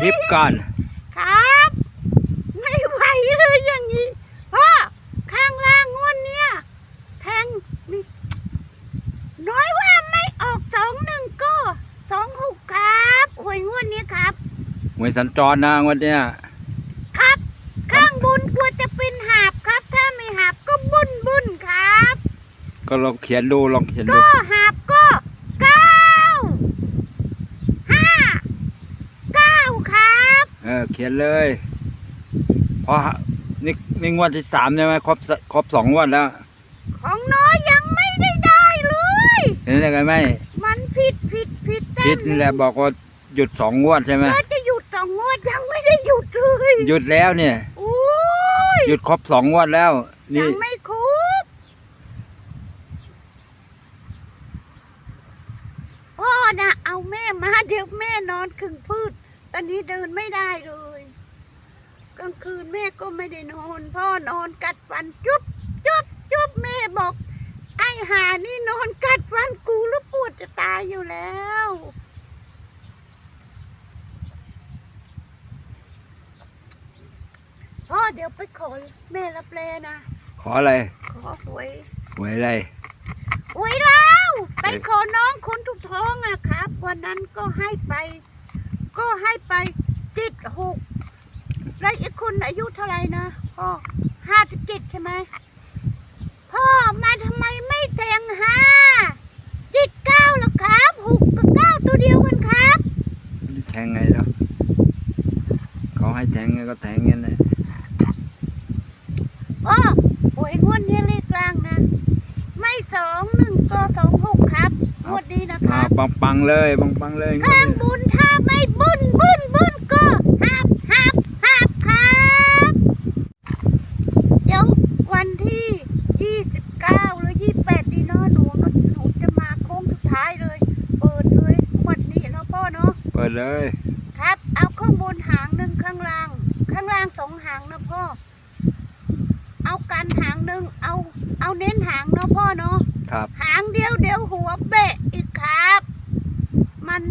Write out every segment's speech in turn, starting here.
คลิปก่อน ครับ ไม่ไหวเลยอย่างนี้พ่อข้างล่างงวดเนี้ยแทงนี่น้อยว่าไม่ออกสองหนึ่งก็สองหกครับหวยงวดนี้ครับหวยสัญจรนะวันเนี้ยครับ ข้างบนควรจะเป็นหาบครับ ถ้าไม่หาบก็บุญบุญครับ ก็ลองเขียนดูลองเขียนดูก็หาบก็เก้าห้าเก้าครับ เออ เขียนเลยเพราะนี่นี่งวดที่สามใช่ไหมครบสครบสองงวดแล้ว ของน้อยยังไม่ได้ได้เลย เห็นได้ไงไหมมันผิดผิดผิดพิษนี่แหละบอกว่าหยุดสองงวดใช่ไหมก็จะหยุดสองงวดยังไม่ได้หยุดเลย หยุดแล้วเนี่ย โอ้ยหยุดครบสองงวดแล้วยันี่งไม่ครบพ่อนะเอาแม่มาเดี๋ยวแม่นอนขึงพืช ตอนนี้เดิน ไม่ได้เลยกลางคืนแม่ก็ไม่ได้นอนพ่อนอนกัดฟันจุ๊บจุ๊บจุ๊บแม่บอกไอ้หานี่นอนกัดฟันกูแล้วปวดจะตายอยู่แล้วพ่อเดี๋ยวไปขอแม่รับแลนะ ขออะไร ขอหวยหวยอะไรหวยแล้วไปขอน้องคนทุกท้องอะครับ วันนั้นก็ให้ไป ก็ให้ไป จิตหกแล้วอีกคนอายุเท่าไหร่นะพ่อห้าสิบเจ็ดใช่ไหมพ่อมาทำไมไม่แทงห้าจิตเก้าล่ะครับหกกับเก้าตัวเดียวกันครับแทงไงแล้วเขาให้แทงไงก็แทงงั้นแหละอ๋อหวยงวดนี้เลขกลางนะ ไม่สองหนึ่งก็สองหกครับงวดนี้นะคอ่ารับปังปังๆเลยปังปังๆเลยข้างบุญถ้าไม่บุญบุญบุญก็หับหับหับครับเดี๋ยววันที่ยี่สิบเก้าหรือยี่แปดดีเนาะหนูหนูจะมาโค้งสุดท้ายเลย เปิดเลยงวันนี้เนาะพ่อเนาะ เปิดเลย ครับ เอาข้างบนหางหนึ่งข้างล่าง ข้างล่างสองหางนะพ่อ เอากันหางหนึ่งเอา เอาเน้นหางเนาะพ่อเนาะ ครับ หางเดียวเดียวหัวเบะอีกครับ มัน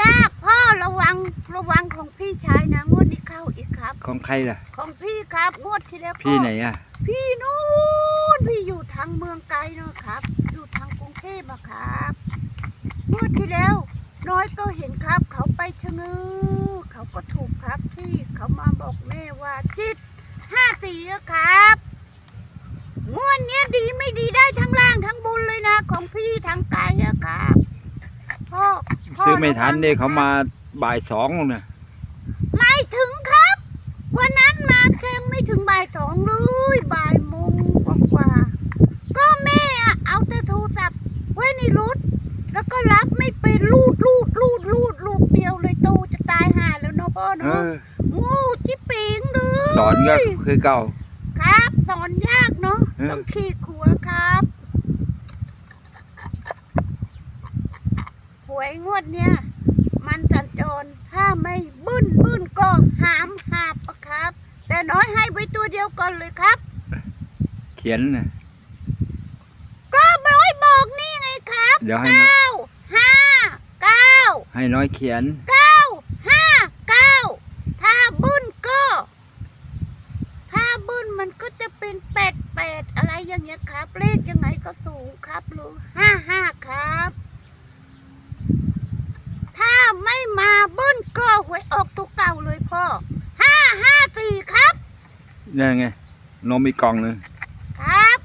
ยากพ่อระวังระวังของพี่ชายนะงวดนี้เข้าอีกครับ ของใครล่ะ ของพี่ครับงวดที่แล้วพ่อพี่ไหนอะ พี่นู่นพี่อยู่ทางเมืองไกลเนอะครับ อยู่ทางกรุงเทพอะครับงวดที่แล้ว น้อยก็เห็นครับ เขาไปชะเงือเขาก็ถูกครับที่เขามาบอกแม่ว่าจิตห้าตีอะครับงวดเนี้ยดีไม่ดีได้ทั้งล่างทั้งบุญเลยนะ ของพี่ทางไกลอะครับพ่อพ่ซื้อไม่ทันระวังเนี่นะเขาครับมาบ่ายสองเนี่ยไม่ถึงครับ วันนั้นมาแค่ไม่ถึงบ่ายสองเลยบ่ายโมงกว่าๆก็แม่อะเอาแต่โทรศัพท์ไว้ในรถแล้วก็รับไม่เป็นรูดรูดรูดรูดลูกเดียวเลยโตจะตายห่าแล้วเนาะพ่อ เอ เนาะ อ งูจิบปิงเลย สอนก็ คือเก่า ครับสอนยากเนาะเออ ต้องขี่ขัวครับหวยงวดเนี้ยมันจันจรถ้าไม่บึ้นบึ้นก็หามหาบอะครับ แต่น้อยให้ไว้ตัวเดียวก่อนเลยครับ เขียนน่ะ ก็น้อยบอกนี่ไงครับเดี๋ยวให้น้อย เก้าห้าเก้าให้น้อยเขียน เก้าห้าเก้าถ้าบึ้นก็ ถ้าบึ้นมันก็จะเป็นแปดแปดอะไรอย่างเงี้ยครับ เลขยังไงก็สูงครับหรือห้าห้าครับ ถ้าไม่มาบึ้นก็หวยออกตัวเก่าเลยพ่อห้าห้าสี่ครับ นี่นไงนมอีกกล่องหนึ่งครับ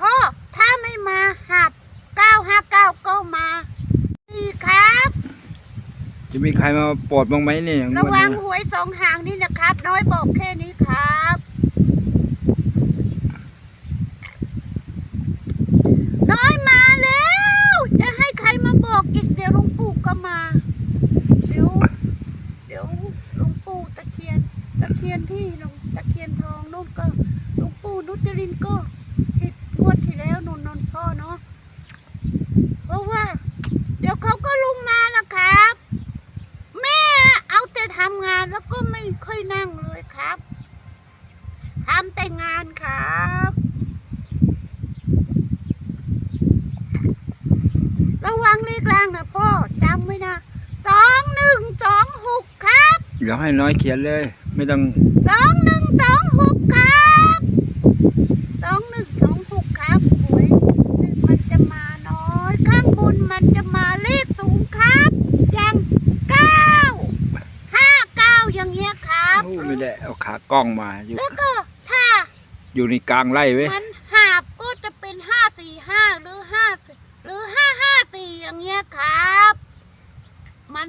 พ่อถ้าไม่มาหับเก้าห้าเก้าก็มาสี่ครับ จะมีใครมาโปรดบ้างไหมเนี่ยระวังนนี้หวยสองหางนี่นะครับ น้อยบอกแค่นี้ครับ น้อยมาแล้ว จะให้ใครมาบอกอีกเดี๋ยวหลวงปู่ก็มา เดี๋ยว เดี๋ยวหลวงปู่ตะเคียน ตะเคียนที่หลวง ตะเคียนทองนู่นก็หลวงปู่นุจรินก็ผิดงวดที่แล้วนนนนพ่อเนาะเพราะว่า เดี๋ยวเขาก็ลงมานะครับ แม่เอาแต่ทำงานแล้วก็ไม่ค่อยนั่งเลยครับทำแต่งานครับ ระวังเลขล่างนะพ่อจำไว้นะสองหนึ่งสองหกครับ เดี๋ยวให้น้อยเขียนเลย ไม่ต้องสองหนึ่งสองหกครับสองหนึ่งสองหกครับหวยมันจะมาน้อย ข้างบนมันจะมาเลขสูงครับ อย่างเก้าห้าเก้าอย่างเงี้ยครับ โอ้ไม่ได้เอาขากล้องมาอยู่แล้วก็ถ้าอยู่ในกลางไร่เว้ย มันหาบก็จะเป็นห้าสี่ห้าหรือห้าหรือห้าห้าสี่อย่างเงี้ยครับ มัน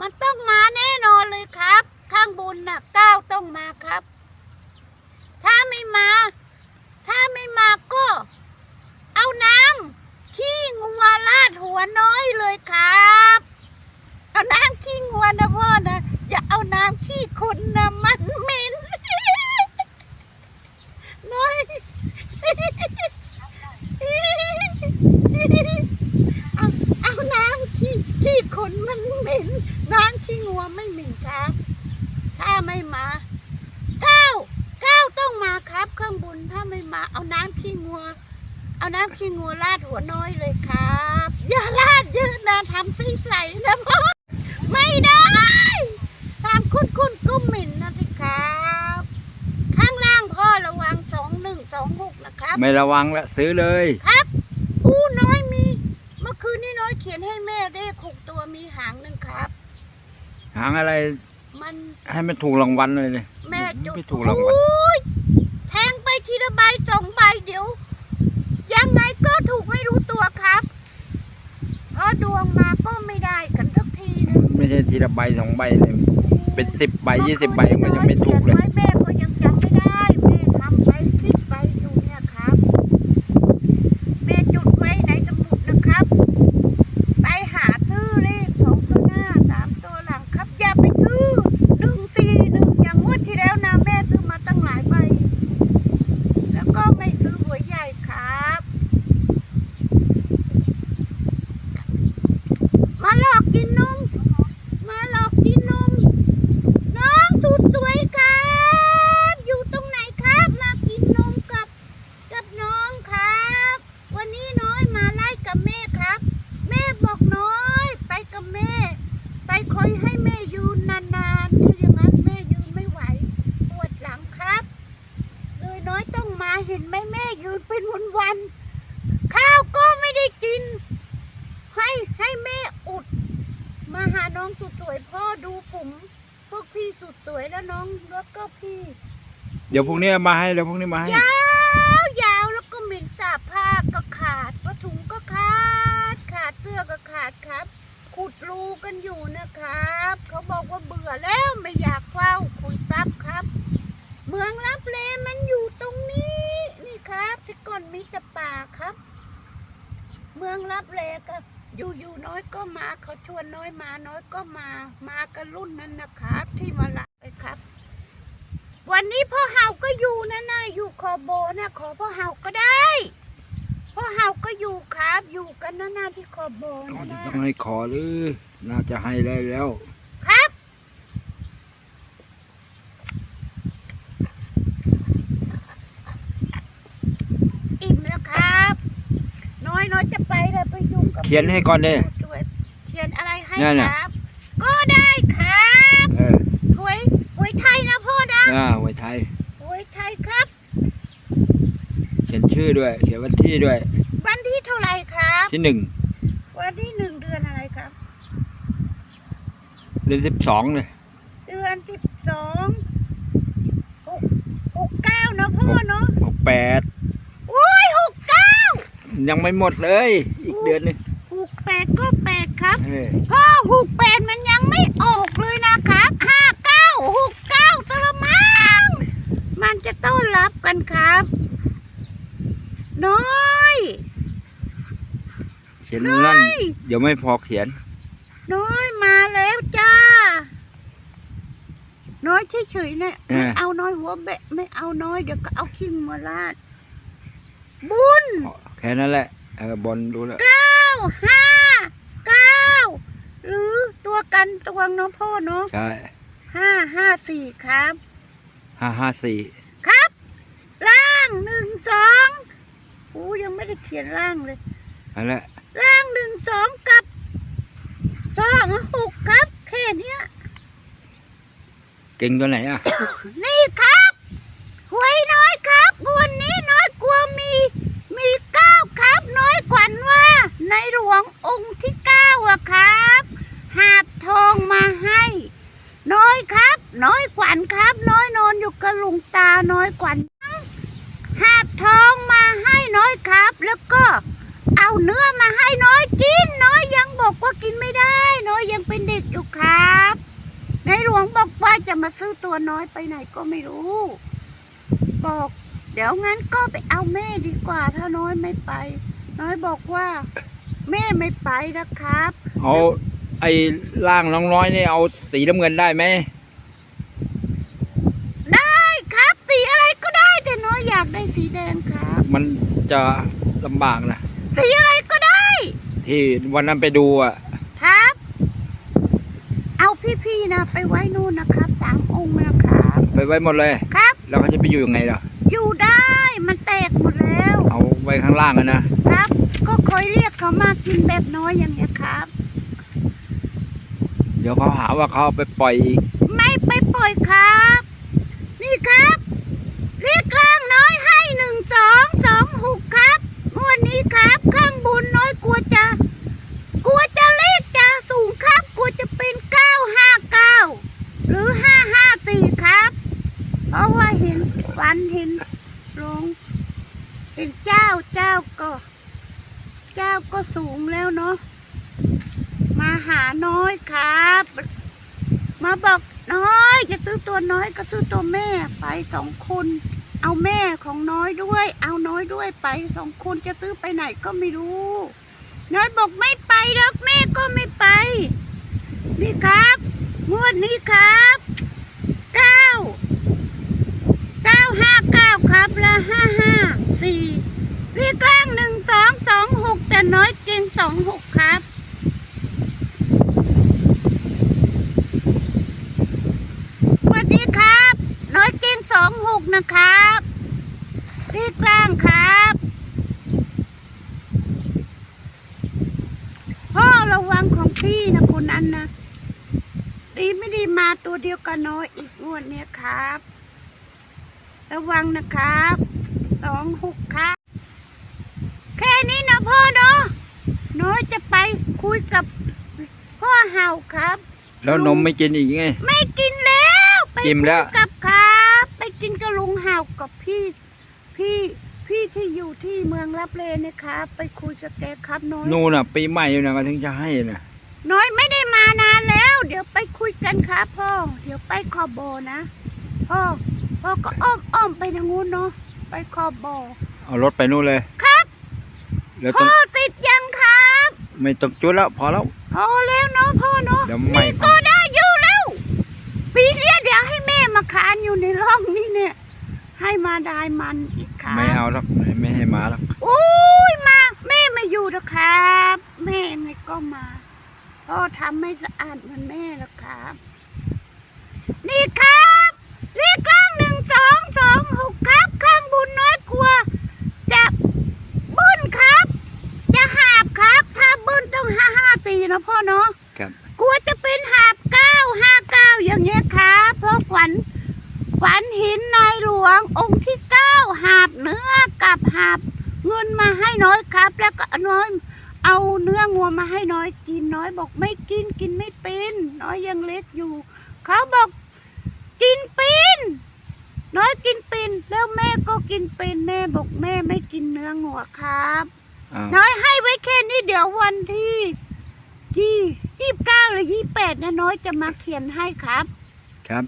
มันต้องมาแน่นอนเลยครับ ข้างบนน่ะเก้าต้องมาครับ ถ้าไม่มา ถ้าไม่มาก็ เอาน้ำขี้งัวรา ดหัวน้อยเลยครับ เอาน้ำขี้งัวนะพ่อนะ อย่าเอาน้ำขี้คนนะมันเหม็นน้อยเอาเอาน้ำขี้ขี้คนมันเหม็นน้ำขี้งัวไม่เหม็นครับ ถ้าไม่มาเก้าเก้าต้องมาครับ ข้างบนถ้าไม่มาเอาน้ำขี้งัว เอาน้ำขี้งัวราดหัวน้อยเลยครับ อย่าราดเยอะนะทำใสๆนะพ่อไม่ได้ทำคุ้นๆก็เหม็นนะสิครับ ข้างล่างพ่อระวังสองหนึ่งสองหกนะครับ ไม่ระวังละซื้อเลยครับอู้น้อยมี เมื่อคืนนี้น้อยเขียนให้แม่เลขหกตัวมีหางหนึ่งครับ หางอะไร มันให้มันถูกรางวัลเลยเนี่ยแม่จุดไม่ถูกรางวัล โอ้ยแทงไปทีละใบสองใบเดี๋ยว ยังไงก็ถูกไม่รู้ตัวครับ เพราะดวงมาก็ไม่ได้กันสักทีนึง ไม่ใช่ ทีละใบสองใบเลยเป็นสิบใบยี่สิบใบมันยังไม่ถูกเลย แม่ก็ยังจำไม่ได้ แม่ทำไปคิดไปอยู่เนี่ยครับ แม่จุดไว้ในสมุดนะครับ ไปหาซื้อเลขสองตัวหน้าสามตัวหลังครับ อย่าไปซื้อหนึ่งสี่หนึ่งอย่างงวดที่แล้วนะแม่ซื้อมาตั้งหลายใบ แล้วก็ไม่ซื้อหวยใหญ่ครับ มาหลอกกินนม มาหลอกกินนม น้องสุดสวยครับ อยู่ตรงไหนครับ มากินนมกับ กับน้องครับ วันนี้น้อยมาไล่กับแม่ครับ แม่บอกน้อย ไปกับแม่ ไปคอยให้แม่ยืนนานๆถ้าอย่างนั้นแม่ยืนไม่ไหว ปวดหลังครับ เลยน้อยต้องมา เห็นไหมแม่ยืนเป็นวันๆข้าวก็ไม่ได้กิน ให้ให้แม่อุด มาหาน้องสุดสวยพ่อดูผมพวกพี่สุดสวยแล้วน้องแล้วก็พี่ เดี๋ยวพรุ่งนี้เอามาให้เดี๋ยวพรุ่งนี้มาให้ ยาวยาวแล้วก็เหม็นสาบผ้าก็ขาดผ้าถุงก็ขาด ขาดเสื้อก็ขาดครับ ขุดรูกันอยู่นะครับ เขาบอกว่าเบื่อแล้วไม่อยากเฝ้าคุยซับครับ เมืองรับเลมันอยู่ตรงนี้นี่ครับที่ก่อนมีแต่ป่า ครับ เมืองรับเลก็อยู่อยู่น้อยก็มาเขาชวนน้อยมาน้อยก็มา มากันรุ่นนั้นนะครับ ที่มาลักเลยครับ วันนี้พ่อเห่าก็อยู่นะนะอยู่ขอโบนะขอพ่อเห่าก็ได้พ่อเห่าก็อยู่ครับ อยู่กันนะนะที่ขอโบนะนะต้องให้ขอหรือน่าจะให้ได้แล้ว ครับ อิ่มแล้วครับ น้อยน้อยจะไปแล้วไปยุ่งกับ เขียนให้ก่อนเด้ด้วยเขียนอะไรให้นั่นคน่ะรับ ก็ได้ครับเออหวยหวยไทยนะพ่อนะอ่าไว้ไทย หวยไทยครับ เขียนชื่อด้วย เขียนวันที่ด้วย วันที่เท่าไหร่ครับ ที่หนึ่งวันที่หนึ่งเดือนอะไรครับ เดือนสิบสองเลยเดือนสิบสองหกหกเก้าเนอะพ่อเนาะหกแปดโอ้ยหกเก้ายังไม่หมดเลย อีกเดือนหนึงหกแปดก็แปดครับเออพ่อหกแปดมันยังไม่ออกเลยนะครับห้าเก้าหกเก้าตละมังมันจะต้อนรับกันครับ น้อยเขียนนั่นเดี๋ยวไม่พอเขียน น้อยมาแล้วจ้า น้อยเฉยๆเนี่ยเออไม่เอาน้อยหัวแบะไม่เอาน้อยเดี๋ยวก็เอาขี้มาลาดบุญแค่นั้นแหละเออบอลดูแล้วเก้าห้าเก้าหรือตัว กันตัวงเนาะพ่อเนาะใช่ห้าห้าสี่ครับ ห้าห้าสี่ครับ ล่างหนึ่งสองอู้ยังไม่ได้เขียนล่างเลยนั่นแหละล่างหนึ่งสองกับสองหกครับแค่เนี้ยแค่นั้นแหละเออบอลดูแล้วเขียนล่างหนึ่งสองกับสองหกครับแค่เนี้ยเออสองกับสองหกครับล่างหนึ่งสองกับสองเก่งตัวไหนอะ นี่ครับหวยน้อยครับงวันนี้น้อยกลัวมี มีเก้าครับ น้อยขวัญว่า ในหลวงองค์ที่เก้าอะครับ หาบทองมาให้ น้อยครับ น้อยขวัญครับ น้อยนอนอยู่กับลุงตาน้อยขวัญหาบทองมาให้น้อยครับ แล้วก็ เอาเนื้อมาให้น้อยกิน น้อยยังบอกว่ากินไม่ได้ น้อยยังเป็นเด็กอยู่ครับ ในหลวงบอกว่าจะมาซื้อตัวน้อยไปไหนก็ไม่รู้ บอก เดี๋ยวงั้นก็ไปเอาแม่ดีกว่า ถ้าน้อยไม่ไป น้อยบอกว่า แม่ไม่ไปนะครับเอาไอ้ร่างน้องน้อยนี่เอาสีน้ำเงินได้ไหมได้ครับสีอะไรก็ได้แต่น้อยอยากได้สีแดงครับ มันจะลำบากนะสีอะไรก็ได้ ที่วันนั้นไปดูอะ ครับ เอาพี่ๆนะไปไว้นู่นนะครับสามองค์นะครับ ไปไว้หมดเลย ครับ แล้วเขาจะไปอยู่ยังไงล่ะอยู่ได้มันแตกหมดแล้ว เอาไว้ข้างล่างอะนะ ครับ ก็คอยเรียกเขามากินแบบน้อยอย่างเนี้ยครับ เดี๋ยวเขาหาว่าเขาเอาไปปล่อยอีกไม่ไปปล่อยครับ นี่ครับ เรียกล่างน้อยให้หนึ่งสองสองหกครับงวดนี้ครับ ข้างบนน้อยกลัวจะ กลัวจะเลขจะสูงครับ กลัวจะเป็นเก้าห้าเก้าหรือห้าห้าสี่ครับ เพราะว่าเห็นฝันเห็นลง เห็นเจ้าเจ้าก็ เจ้าก็สูงแล้วเนาะมาหาน้อยครับ มาบอกน้อยจะซื้อตัวน้อยก็ซื้อตัวแม่ไปสองคน เอาแม่ของน้อยด้วย เอาน้อยด้วยไปสองคนจะซื้อไปไหนก็ไม่รู้ น้อยบอกไม่ไปแล้วแม่ก็ไม่ไป นี่ครับงวดนี้ครับเก้าเก้าห้าเก้าครับและห้าห้า สี่เรีกล่างหนึ่งสองสองหกแต่น้อยเก่งสองหกครับสวัสดีครับ น้อยเก่งสองหกนะครับเรีกล่างครับพ่อระวังของพี่นะคนนั้นนะดีไม่ดีมาตัวเดียวกันน้อยอีกงวดเนี้ยครับ ระวังนะครับ สองหกครับแค่นี้นะพ่อเนาะน้อยจะไปคุยกับพ่อเห่าครับ แล้วนมไม่กินอีกไง ไม่กินแล้วไปจิ้มแล้วคุยกับครับ ไปกินกับลุงเห่ากับพี่พี่พี่ที่อยู่ที่เมืองรับเลนะครับไปคุยกับแกครับน้อยนู่นน่ะปีใหม่อยู่นะก็ถึงจะให้นะน้อยไม่ได้มานานแล้ว เดี๋ยวไปคุยกันครับพ่อ เดี๋ยวไปขอบโบนะ พ่อพ่อก็อ้อมอ้อมไปทางนู้นเนาะ ไปขอบโบเอารถไปนู่นเลย ครับแล้วต้พ่องอติดยังครับไม่ต้องจุดแล้ว พอแล้ว พอแล้วเนาะพ่อเนาะเดี๋ยวไม่นี่ก็ได้อยู่แล้ว ปีเนี้ยเดี๋ยวให้แม่มาคานอยู่ในร่องนี่เนี่ย ให้มาได้มันอีกครับ ไม่เอาหรอกไม่ไม่ให้มาหรอกโอ้ยมาแม่ไม่อยู่นะครับ แม่ยังไงก็มาพ่อทำไม่สะอาดเหมือนแม่แล้วครับ นี่ครับเลขล่างหนึ่งสองสองหกครับ ข้าง บุญน้อยกลัว จะบึ้นครับ จะหาบครับ ถ้าบึ้นต้องห้าห้าสี่นะพ่อเนาะครับกลัวจะเป็นหาบเก้าห้าเก้าอย่างเงี้ยครับเพราะขวัญขวัญเหินนายหลวงองค์ที่เก้าหาบเนื้อกับหาบเงินมาให้น้อยครับ แล้วก็น้อยเอาเนื้องัวมาให้น้อยกินน้อยบอกไม่กินกินไม่เป็น น้อยยังเล็กอยู่ เขาบอกกินเป็นน้อยกินเป็นแล้วแม่ก็กินเป็นแม่บอกแม่ไม่กินเนื้องัวครับ อ้าว น้อยให้ไว้แค่ นี้เดี๋ยววันที่ยี่ยี่เก้าหรือยี่แปดนะน้อยจะมาเขียนให้ครับ ครับ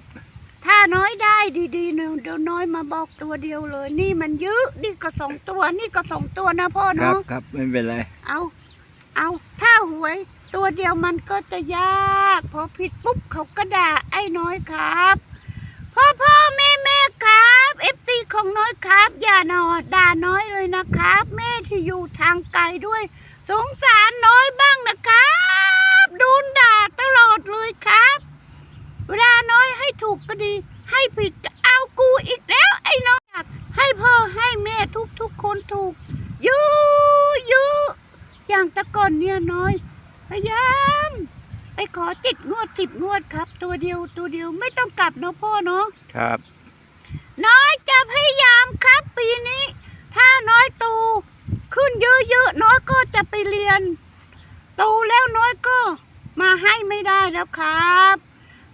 ถ้าน้อยได้ดีๆเนี่ยเดี๋ยวน้อยมาบอกตัวเดียวเลย นี่มันเยอะนี่ก็สองตัว นี่ก็สองตัวนะพ่อครับเนาะครับไม่เป็นไร เอา เอาถ้าหวย ตัวเดียวมันก็จะยากพอผิดปุ๊บเขาก็ด่าไอ้น้อยครับ พ่อพ่อแม่แม่ครับเอฟตีของน้อยครับ อย่าหนอด่าน้อยเลยนะครับ แม่ที่อยู่ทางไกลด้วย สงสารน้อยบ้างนะครับโดนด่าตลอดเลยครับ เวลาน้อยให้ถูกก็ดี ให้ผิดก็เอากูอีกแล้ว ไอ้น้อยอยากให้พ่อให้แม่ทุกทุกๆคนถูกอยูอยูอย่างแต่ก่อนเนี่ยน้อย พยายาม ไปขอจิตงวดสิบงวดครับ ตัวเดียวตัวเดียวไม่ต้องกลับเนาะพ่อเนาะ ครับ น้อยจะพยายามครับ ปีนี้ ถ้าน้อยโตขึ้นเยอะๆน้อยก็จะไปเรียนโตแล้วน้อยก็มาให้ไม่ได้แล้วครับ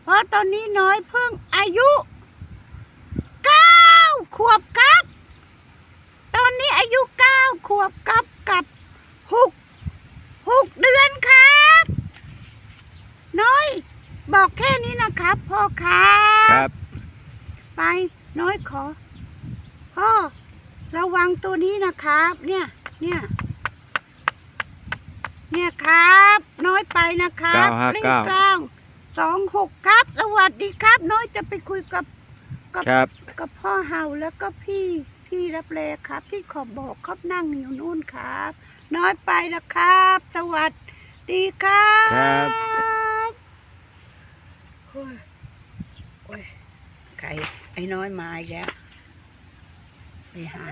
เพราะตอนนี้น้อยเพิ่งอายุเก้าขวบครับ ตอนนี้อายุเก้าขวบกับกับหกหกเดือนครับ น้อยบอกแค่นี้นะครับพ่อครับ ครับ ไปน้อยขอพ่อระวังตัวนี้นะครับ เนี่ยเนี่ย เนี่ยครับ น้อยไปนะครับเก้าห้าเลขเก้ากลางสองหกครับ สวัสดีครับ น้อยจะไปคุยกับครับ กับพ่อเฮาแล้วก็พี่พี่รับแลครับ ที่ขอบบอกครับนั่งอยู่นู่นครับ น้อยไปแล้วครับ สวัสดีครับครับ โอ้ยโอ้ยใครไอ้น้อยมาอีกแล้วไปหา